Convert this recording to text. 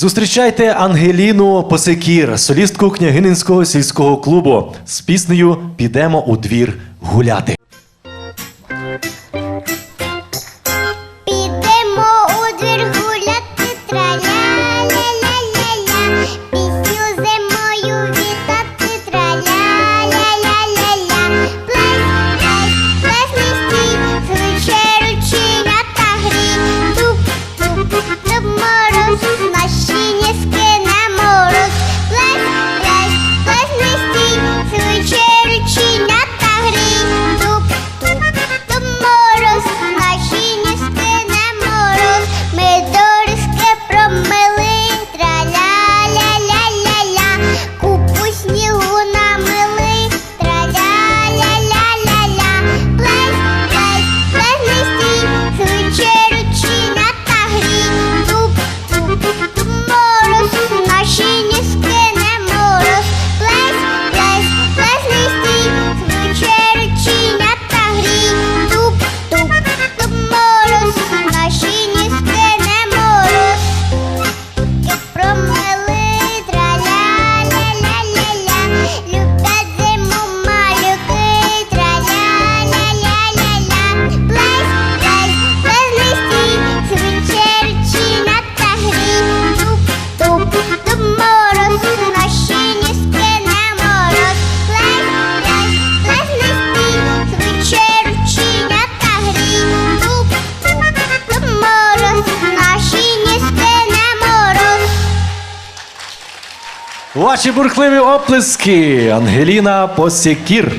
Зустрічайте Ангеліну Посекір, солістку княгининського сільського клубу з піснею Підемо у двір гуляти. Ваші бурхливі оплески Ангеліна Посікір.